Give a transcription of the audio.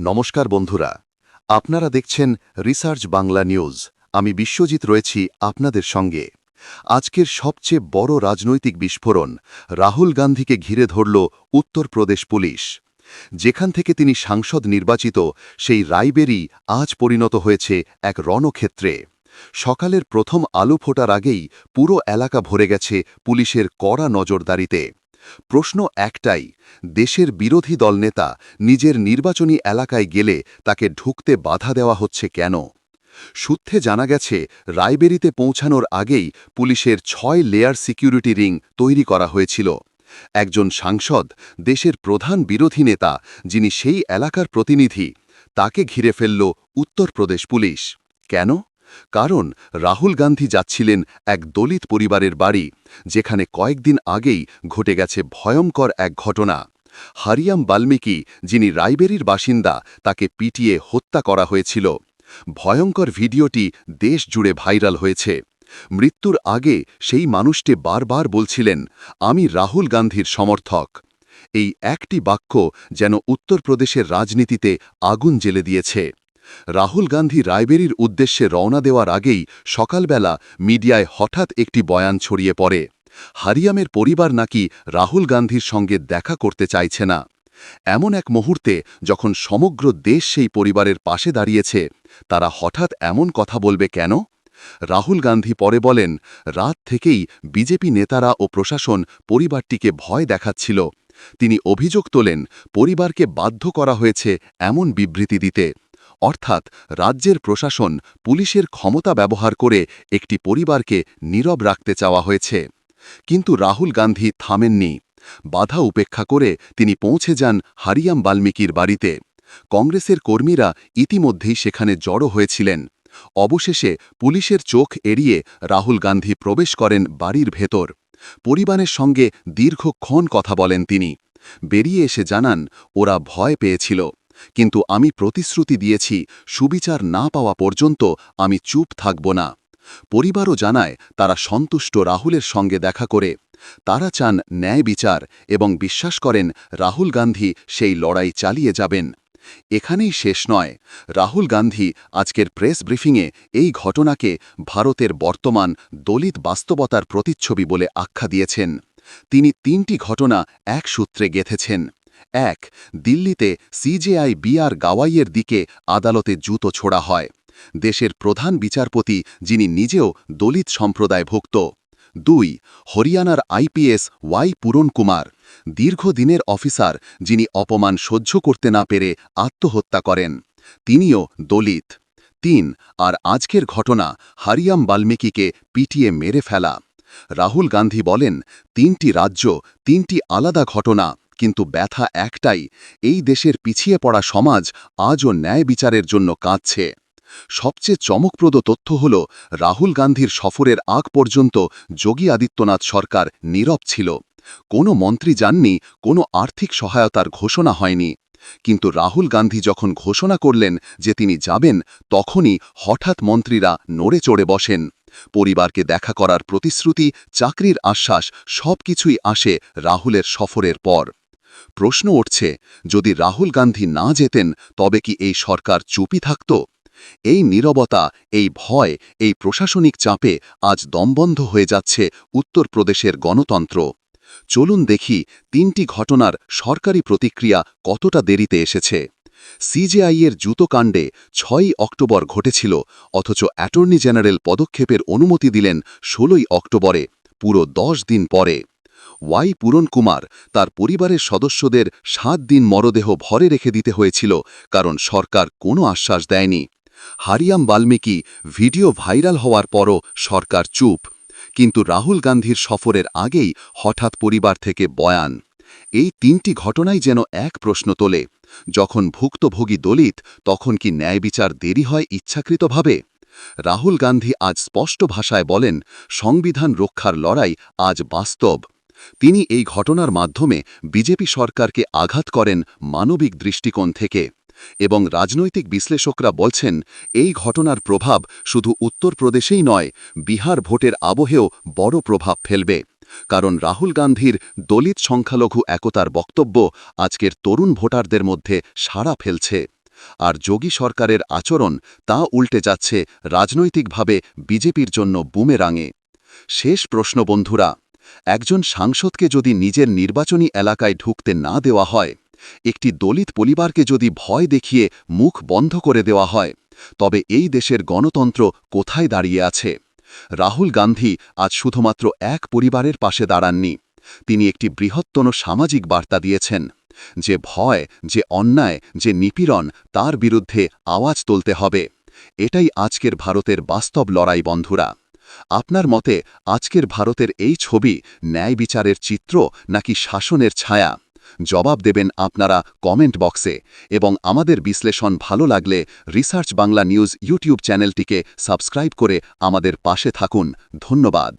নমস্কার বন্ধুরা। আপনারা দেখছেন রিসার্চ বাংলা নিউজ। আমি বিশ্বজিৎ রয়েছি আপনাদের সঙ্গে। আজকের সবচেয়ে বড় রাজনৈতিক বিস্ফোরণ রাহুল গান্ধীকে ঘিরে ধরল উত্তরপ্রদেশ পুলিশ। যেখান থেকে তিনি সাংসদ নির্বাচিত, সেই রায়বেরি আজ পরিণত হয়েছে এক রণক্ষেত্রে। সকালের প্রথম আলো ফোটার আগেই পুরো এলাকা ভরে গেছে পুলিশের কড়া নজরদারিতে। প্রশ্ন একটাই, দেশের বিরোধী দলনেতা নিজের নির্বাচনী এলাকায় গেলে তাকে ঢুকতে বাধা দেওয়া হচ্ছে কেন? সূত্রে জানা গেছে, রায়বেরিতে পৌঁছানোর আগেই পুলিশের ছয় লেয়ার সিকিউরিটি রিং তৈরি করা হয়েছিল। একজন সাংসদ, দেশের প্রধান বিরোধী নেতা, যিনি সেই এলাকার প্রতিনিধি, তাকে ঘিরে ফেলল উত্তরপ্রদেশ পুলিশ। কেন? কারণ রাহুল গান্ধী যাচ্ছিলেন এক দলিত পরিবারের বাড়ি, যেখানে কয়েকদিন আগেই ঘটে গেছে ভয়ঙ্কর এক ঘটনা। হারিয়াম বাল্মীকি, যিনি রাইবেরির বাসিন্দা, তাকে পিটিয়ে হত্যা করা হয়েছিল। ভয়ঙ্কর ভিডিওটি দেশ জুড়ে ভাইরাল হয়েছে। মৃত্যুর আগে সেই মানুষটি বারবার বলছিলেন, আমি রাহুল গান্ধীর সমর্থক। এই একটি বাক্য যেন উত্তরপ্রদেশের রাজনীতিতে আগুন জেলে দিয়েছে। রাহুল গান্ধী রায়বেরির উদ্দেশ্যে রওনা দেওয়ার আগেই সকালবেলা মিডিয়ায় হঠাৎ একটি বয়ান ছড়িয়ে পড়ে। হারিয়ামের পরিবার নাকি রাহুল গান্ধীর সঙ্গে দেখা করতে চাইছে না। এমন এক মুহূর্তে যখন সমগ্র দেশ সেই পরিবারের পাশে দাঁড়িয়েছে, তারা হঠাৎ এমন কথা বলবে কেন? রাহুল গান্ধী পরে বলেন, রাত থেকেই বিজেপি নেতারা ও প্রশাসন পরিবারটিকে ভয় দেখাচ্ছিল। তিনি অভিযোগ তোলেন, পরিবারকে বাধ্য করা হয়েছে এমন বিবৃতি দিতে। অর্থাৎ রাজ্যের প্রশাসন পুলিশের ক্ষমতা ব্যবহার করে একটি পরিবারকে নীরব রাখতে চাওয়া হয়েছে। কিন্তু রাহুল গান্ধী থামেননি। বাধা উপেক্ষা করে তিনি পৌঁছে যান হারিয়াম বাল্মীকির বাড়িতে। কংগ্রেসের কর্মীরা ইতিমধ্যেই সেখানে জড়ো হয়েছিলেন। অবশেষে পুলিশের চোখ এড়িয়ে রাহুল গান্ধী প্রবেশ করেন বাড়ির ভেতর। পরিবারের সঙ্গে দীর্ঘক্ষণ কথা বলেন তিনি। বেরিয়ে এসে জানান, ওরা ভয় পেয়েছিল। কিন্তু আমি প্রতিশ্রুতি দিয়েছি, সুবিচার না পাওয়া পর্যন্ত আমি চুপ থাকব না। পরিবারও জানায়, তারা সন্তুষ্ট রাহুলের সঙ্গে দেখা করে। তারা চান ন্যায় বিচার এবং বিশ্বাস করেন রাহুল গান্ধী সেই লড়াই চালিয়ে যাবেন। এখানেই শেষ নয়। রাহুল গান্ধী আজকের প্রেস ব্রিফিংয়ে এই ঘটনাকে ভারতের বর্তমান দলিত বাস্তবতার প্রতিচ্ছবি বলে আখ্যা দিয়েছেন। তিনি তিনটি ঘটনা এক সূত্রে গেথেছেন। এক, দিল্লিতে সিজেআই বিআর গাওয়াইয়ের দিকে আদালতে জুতো ছোড়া হয়। দেশের প্রধান বিচারপতি, যিনি নিজেও দলিত সম্প্রদায়ভুক্ত। দুই, হরিয়ানার আইপিএস ওয়াই পূরণ কুমার, দীর্ঘদিনের অফিসার, যিনি অপমান সহ্য করতে না পেরে আত্মহত্যা করেন। তিনিও দলিত। তিন, আর আজকের ঘটনা হারিয়াম বাল্মীকিকে পিটিয়ে মেরে ফেলা। রাহুল গান্ধী বলেন, তিনটি রাজ্য, তিনটি আলাদা ঘটনা। কিন্তু ব্যথা একটাই, এই দেশের পিছিয়ে পড়া সমাজ আজও ন্যায় বিচারের জন্য কাঁদছে। সবচেয়ে চমকপ্রদ তথ্য হল, রাহুল গান্ধীর সফরের আগ পর্যন্ত যোগী আদিত্যনাথ সরকার নীরব ছিল। কোনো মন্ত্রী যাননি, কোনো আর্থিক সহায়তার ঘোষণা হয়নি। কিন্তু রাহুল গান্ধী যখন ঘোষণা করলেন যে তিনি যাবেন, তখনই হঠাৎ মন্ত্রীরা নড়ে চড়ে বসেন। পরিবারকে দেখা করার প্রতিশ্রুতি, চাকরির আশ্বাস, সবকিছুই আসে রাহুলের সফরের পর। প্রশ্ন উঠছে, যদি রাহুল গান্ধী না যেতেন তবে কি এই সরকার চুপি থাকত? এই নীরবতা, এই ভয়, এই প্রশাসনিক চাপে আজ দমবন্ধ হয়ে যাচ্ছে উত্তরপ্রদেশের গণতন্ত্র। চলুন দেখি তিনটি ঘটনার সরকারি প্রতিক্রিয়া কতটা দেরিতে এসেছে। সিজেআইয়ের জুতোকাণ্ডে ছয়ই অক্টোবর ঘটেছিল, অথচ অ্যাটর্নি জেনারেল পদক্ষেপের অনুমতি দিলেন ষোলোই অক্টোবরে, পুরো দশ দিন পরে। ওয়াই পূরণ কুমার তার পরিবারের সদস্যদের সাত দিন মরদেহ ভরে রেখে দিতে হয়েছিল, কারণ সরকার কোনো আশ্বাস দেয়নি। হারিয়াম বাল্মীকি ভিডিও ভাইরাল হওয়ার পরও সরকার চুপ, কিন্তু রাহুল গান্ধীর সফরের আগেই হঠাৎ পরিবার থেকে বয়ান, এই তিনটি ঘটনাই যেন এক প্রশ্ন তোলে, যখন ভুক্তভোগী দলিত, তখন কি ন্যায় বিচার দেরি হয় ইচ্ছাকৃতভাবে? রাহুল গান্ধী আজ স্পষ্ট ভাষায় বলেন, সংবিধান রক্ষার লড়াই আজ বাস্তব। তিনি এই ঘটনার মাধ্যমে বিজেপি সরকারকে আঘাত করেন মানবিক দৃষ্টিকোণ থেকে এবং রাজনৈতিক বিশ্লেষকরা বলছেন, এই ঘটনার প্রভাব শুধু উত্তরপ্রদেশেই নয়, বিহার ভোটের আবহেও বড় প্রভাব ফেলবে। কারণ রাহুল গান্ধীর দলিত সংখ্যালঘু একতার বক্তব্য আজকের তরুণ ভোটারদের মধ্যে সাড়া ফেলছে। আর যোগী সরকারের আচরণ তা উল্টে যাচ্ছে রাজনৈতিকভাবে বিজেপির জন্য বুমেরাঙে। শেষ প্রশ্ন বন্ধুরা। একজন সাংসদকে যদি নিজের নির্বাচনী এলাকায় ঢুকতে না দেওয়া হয়, একটি দলিত পরিবারকে যদি ভয় দেখিয়ে মুখ বন্ধ করে দেওয়া হয়, তবে এই দেশের গণতন্ত্র কোথায় দাঁড়িয়ে আছে? রাহুল গান্ধী আজ শুধুমাত্র এক পরিবারের পাশে দাঁড়াননি, তিনি একটি বৃহত্তন সামাজিক বার্তা দিয়েছেন, যে ভয়, যে অন্যায়, যে নিপীড়ন তার বিরুদ্ধে আওয়াজ তুলতে হবে। এটাই আজকের ভারতের বাস্তব লড়াই, বন্ধুরা। আপনার মতে আজকের ভারতের এই ছবি ন্যায় বিচারের চিত্র নাকি শাসনের ছায়া? জবাব দেবেন আপনারা কমেন্ট বক্সে এবং আমাদের বিশ্লেষণ ভালো লাগলে রিসার্চ বাংলা নিউজ ইউটিউব চ্যানেলটিকে সাবস্ক্রাইব করে আমাদের পাশে থাকুন। ধন্যবাদ।